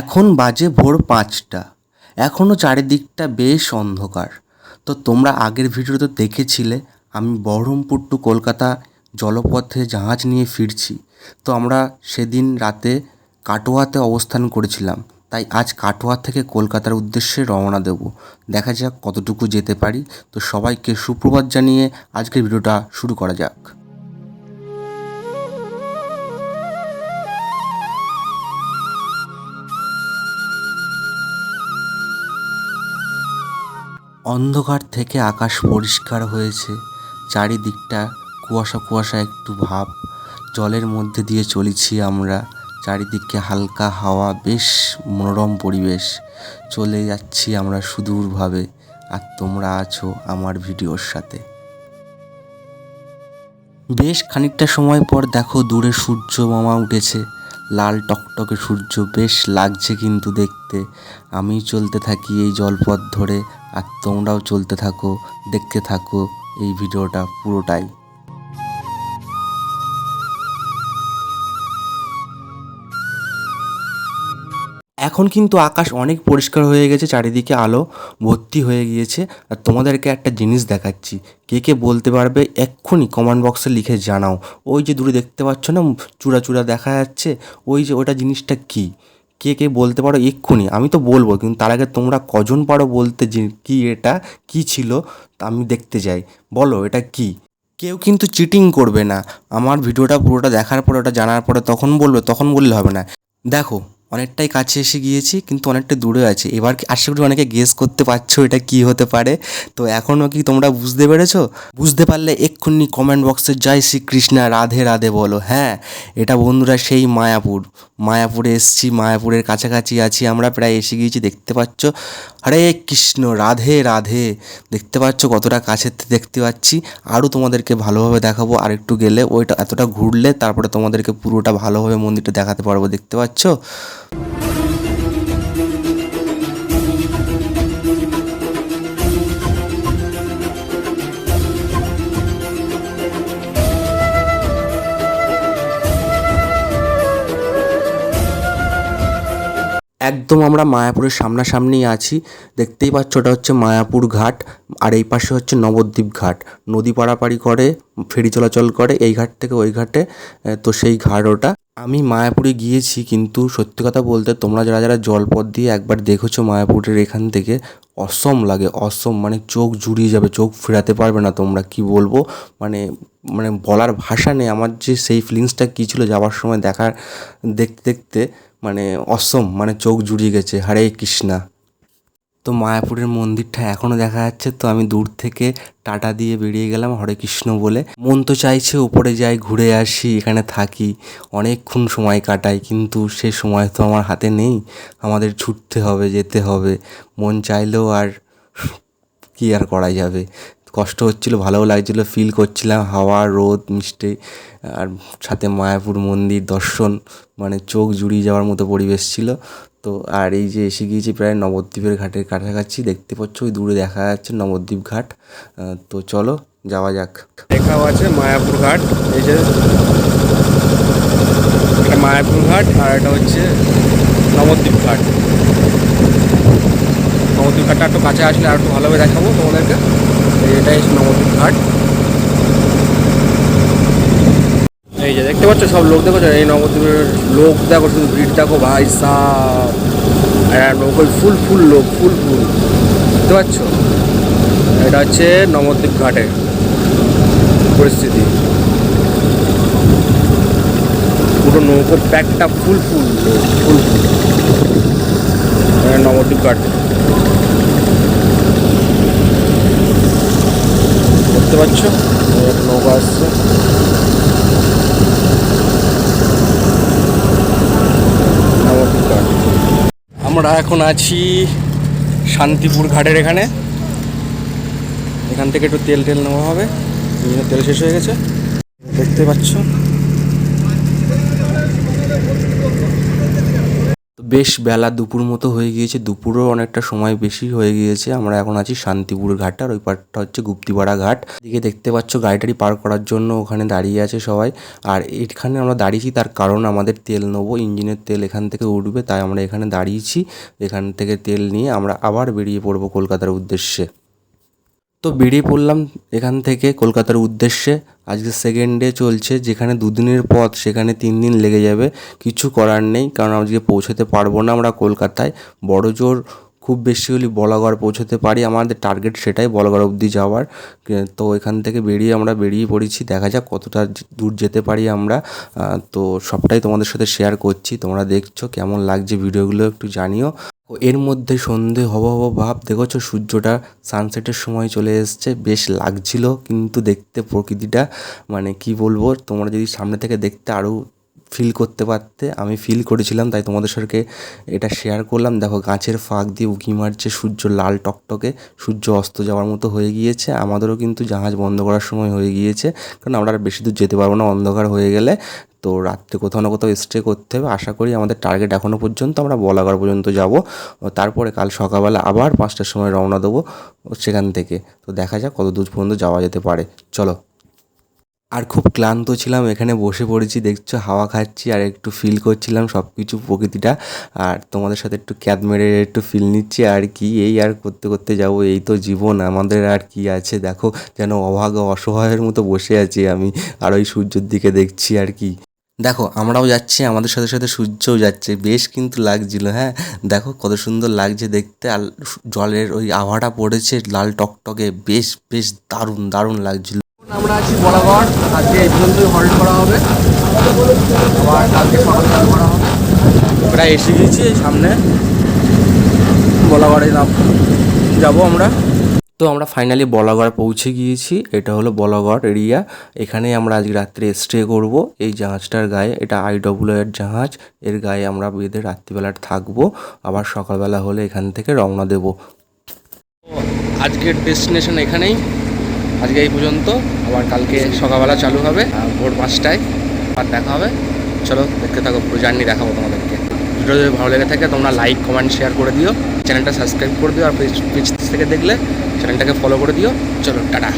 এখন বাজে ভোর পাঁচটা। এখনও চারিদিকটা বেশ অন্ধকার। তো তোমরা আগের ভিডিওতে দেখেছিলে, আমি বহরমপুর টু কলকাতা জলপথে জাহাজ নিয়ে ফিরছি। তো আমরা সেদিন রাতে কাটোয়াতে অবস্থান করেছিলাম। তাই আজ কাটোয়া থেকে কলকাতার উদ্দেশ্যে রওনা দেব। দেখা যাক কতটুকু যেতে পারি। তো সবাইকে সুপ্রভাত জানিয়ে আজকের ভিডিওটা শুরু করা যাক। অন্ধকার থেকে আকাশ পরিষ্কার হয়েছে। চারিদিকটা কুয়াশা কুয়াশা একটু ভাব। জলের মধ্যে দিয়ে চলেছি আমরা। চারিদিকে হালকা হাওয়া, বেশ মনোরম পরিবেশ। চলে যাচ্ছি আমরা সুদূরভাবে। আর তোমরা আছো আমার ভিডিওর সাথে। বেশ খানিকটা সময় পর দেখো দূরে সূর্য মামা উঠেছে। লাল টকটকে সূর্য, বেশ লাগছে কিন্তু দেখতে। আমি চলতে থাকি এই জলপথ ধরে। আর তোমরাও চলতে থাকো, দেখতে থাকো এই ভিডিওটা পুরোটাই। এখন কিন্তু আকাশ অনেক পরিষ্কার হয়ে গেছে, চারিদিকে আলো ভর্তি হয়ে গিয়েছে। আর তোমাদেরকে একটা জিনিস দেখাচ্ছি, কে কে বলতে পারবে এক্ষুনি কমেন্ট বক্সে লিখে জানাও। ওই যে দূরে দেখতে পাচ্ছ না চূড়া চূড়া দেখা যাচ্ছে, ওই যে ওটা জিনিসটা কী? কে কে বলতে পারো এক্ষুনি, আমি তো বলব, কিন্তু তার আগে তোমরা কজন পারো বলতে যে কী এটা, কি ছিল, তা আমি দেখতে যাই। বলো এটা কি? কেউ কিন্তু চিটিং করবে না। আমার ভিডিওটা পুরোটা দেখার পরে, ওটা জানার পরে তখন বলবে, তখন বললে হবে না। দেখো অনেকটাই কাছে এসে গিয়েছি, কিন্তু অনেকটা দূরে আছে। এবার কি আশা করি অনেকে গেস করতে পারছ এটা কি হতে পারে। তো এখনও কি তোমরা বুঝতে পেরেছ? বুঝতে পারলে এক্ষুনি কমেন্ট বক্সে জয় শ্রীকৃষ্ণা, রাধে রাধে বলো। হ্যাঁ এটা বন্ধুরা সেই মায়াপুর। মায়াপুরে এসছি, মায়াপুরের কাছাকাছি আছি, আমরা প্রায় এসে গিয়েছি, দেখতে পাচ্ছ। হরে কৃষ্ণ, রাধে রাধে। দেখতে পাচ্ছ কতটা কাছের দেখতে পাচ্ছি। আরও তোমাদেরকে ভালোভাবে দেখাবো আর একটু গেলে। ওইটা এতটা ঘুরলে তারপরে তোমাদেরকে পুরোটা ভালোভাবে মন্দিরটা দেখাতে পারব, দেখতে পাচ্ছ? Thank you. একদম আমরা মায়াপুরের সামনাসামনি আছি। দেখতেই পাচ্ছ ওটা হচ্ছে মায়াপুর ঘাট, আর এই পাশে হচ্ছে নবদ্বীপ ঘাট। নদী পারাপাড়ি করে, ফেরি চলাচল করে এই ঘাট থেকে ওই ঘাটে তো সেই ঘাট ওটা। আমি মায়াপুরে গিয়েছি কিন্তু সত্যি কথা বলতে তোমরা যারা যারা জলপথ দিয়ে একবার দেখেছ মায়াপুরের এখান থেকে, অসম লাগে, অসম মানে চোখ জুড়িয়ে যাবে, চোখ ফেরাতে পারবে না তোমরা, কি বলব? মানে মানে বলার ভাষা নেই। আমার যে সেই ফিলিংসটা কী ছিল যাওয়ার সময় দেখার দেখতে দেখতে মানে অসম মানে চোখ জুড়িয়ে গেছে, হরে কৃষ্ণা। তো মায়াপুরের মন্দিরটা এখনও দেখা যাচ্ছে, তো আমি দূর থেকে টাটা দিয়ে বেরিয়ে গেলাম হরে কৃষ্ণ বলে। মন তো চাইছে ওপরে যাই, ঘুরে আসি, এখানে থাকি। অনেকক্ষণ সময় কাটাই, কিন্তু সে সময় তো আমার হাতে নেই। আমাদের ছুটতে হবে, যেতে হবে। মন চাইলেও আর কি আর করা যাবে? কষ্ট হচ্ছিল, ভালোও লাগছিল ফিল করছিলাম, হাওয়া, রোদ, মিষ্টি, আর সাথে মায়াপুর মন্দির দর্শন মানে চোখ জুড়িয়ে যাওয়ার মতো পরিবেশ ছিল। তো আর এই যে এসে গিয়েছি প্রায় নবদ্বীপের ঘাটের কাছাকাছি, দেখতে পাচ্ছ ওই দূরে দেখা যাচ্ছে নবদ্বীপ ঘাট। তো চলো, যাওয়া যাক। লেখাও আছে মায়াপুর ঘাট, এই যে মায়াপুর ঘাট, আর এটা হচ্ছে নবদ্বীপ ঘাট। নবদ্বীপ ঘাটটা একটু কাছে আসলে আর একটু ভালোভাবে দেখাবো তোমাদেরকে। এটাই নবদ্বীপ ঘাট। এই যে দেখতে পাচ্ছ, সব লোক দেখো এই নবদ্বীপের লোক, দেখো শুধু ভিড়, দেখো ভাই সাহ নৌকোয় ফুল ফুল লোক, ফুল ফুল। দেখতে পাচ্ছ? এটা হচ্ছে নবদ্বীপ ঘাটে পরিস্থিতি। পুরো নৌকো প্যাকটা ফুল ফুল ফুল ফুল নবদ্বীপ ঘাট। দেখতে পাচ্ছ? নৌকা আসছে। আমরা এখন আছি শান্তিপুর ঘাটের এখানে। এখান থেকে একটু তেল টেল নেওয়া হবে। বিভিন্ন তেল শেষ হয়ে গেছে। দেখতে পাচ্ছ? বেশ বেলা দুপুর মতো হয়ে গিয়েছে। দুপুরও অনেকটা সময় বেশি হয়ে গিয়েছে। আমরা এখন আছি শান্তিপুর ঘাট, আর ওই পাটটা হচ্ছে গুপ্তিপাড়া ঘাট। দিকে দেখতে পাচ্ছ গাড়িটারি পার করার জন্য ওখানে দাঁড়িয়ে আছে সবাই। আর এখানে আমরা দাঁড়িয়েছি, তার কারণ আমাদের তেল নেব। ইঞ্জিনের তেল এখান থেকে উঠবে, তাই আমরা এখানে দাঁড়িয়েছি। এখান থেকে তেল নিয়ে আমরা আবার বেরিয়ে পড়ব কলকাতার উদ্দেশ্যে। তো বেরিয়ে পড়লাম এখান থেকে কলকাতার উদ্দেশ্যে। আজকে সেকেন্ড ডে চলছে, যেখানে দুদিনের পথ, সেখানে তিন দিন লেগে যাবে। কিছু করার নেই, কারণ আজকে পৌঁছতে পারব না আমরা কলকাতায়। বড় জোর খুব বেশি হলে বলাগড় পৌঁছতে পারি। আমাদের টার্গেট সেটাই বলাগড় অবধি যাওয়ার। তো এখান থেকে বেরিয়ে আমরা বেরিয়ে পড়েছি। দেখা যাক কতটা দূর যেতে পারি আমরা। তো সবটাই তোমাদের সাথে শেয়ার করছি। তোমরা দেখছ কেমন লাগছে ভিডিওগুলো একটু জানিও। এর মধ্যে সন্ধে হব হব ভাব। দেখেছ সূর্যটা সানসেটের সময় চলে এসছে। বেশ লাগছিল কিন্তু দেখতে প্রকৃতিটা। মানে কি বলব, তোমরা যদি সামনে থেকে দেখতে আরও ফিল করতে পারতে। আমি ফিল করেছিলাম, তাই তোমাদের সাথে এটা শেয়ার করলাম। দেখো, গাছের ফাঁক দিয়ে উঁকি মারছে সূর্য, লাল টকটকে। সূর্য অস্ত যাওয়ার মতো হয়ে গিয়েছে। আমাদেরও কিন্তু জাহাজ বন্ধ করার সময় হয়ে গিয়েছে। কারণ আমরা আর বেশি দূর যেতে পারব না অন্ধকার হয়ে গেলে। তো রাত্রে কোথাও না কোথাও স্টে করতে হবে। আশা করি আমাদের টার্গেট এখনও পর্যন্ত আমরা বলাগড় পর্যন্ত যাব। তারপরে কাল সকালবেলা আবার পাঁচটার সময় রওনা দেবো সেখান থেকে। তো দেখা যাক কত দূর পর্যন্ত যাওয়া যেতে পারে। চলো। আর খুব ক্লান্ত ছিলাম, এখানে বসে পড়েছি, দেখছ, হাওয়া খাচ্ছি আর একটু ফিল করছিলাম সব কিছু প্রকৃতিটা। আর তোমাদের সাথে একটু ক্যাদ মেরে একটু ফিল নিচ্ছি, আর কি এই আর করতে করতে যাব, এই তো জীবন। আমাদের আর কি আছে, দেখো, যেন অভাগা অসহায়ের মতো বসে আছি আমি, আর ওই সূর্যের দিকে দেখছি আর কি। দেখো, আমরাও যাচ্ছি, আমাদের সাথে সাথে সূর্যও যাচ্ছে, বেশ কিন্তু লাগছিল হ্যাঁ? দেখো, কত সুন্দর লাগছে দেখতে, আর জলের ওই আবহাওয়াটা পড়েছে, লাল টকটকে, বেশ বেশ দারুণ দারুণ লাগছিল। আমরা আছি বলাগড় আজকে এই পর্যন্তই হল্ট করা হবে। আবার কালকে সকাল সকাল করা হবে। প্রায় এসে গিয়েছি এই সামনে। বলাগড়ে নাম যাব আমরা। তো আমরা ফাইনালি বলাগড় পৌঁছে গিয়েছি। এটা হলো বলাগড় এরিয়া এখানে আমরা আজকে রাত্রে স্টে করব। এই জাহাজটার গায়ে এটা আইডব্লিউ এর জাহাজ। এর গায়ে আমরা বেঁধে রাত্রিবেলা থাকব। আবার সকালবেলা হলে এখান থেকে রওনা দেবো। আজকের ডেস্টিনেশন এখানেই। আজকে এই পর্যন্ত। আবার কালকে সকালবেলা চালু হবে ভোর পাঁচটায়। আবার দেখা হবে। চলো দেখতে থাকো, পুরো জার্নি দেখাবো তোমাদেরকে। ভিডিও যদি ভালো লেগে থাকে, তোমরা লাইক কমেন্ট শেয়ার করে দিও। চ্যানেলটা সাবস্ক্রাইব করে দিও, আর পেজ থেকে দেখলে চ্যানেলটাকে ফলো করে দিও। চলো, টাটা।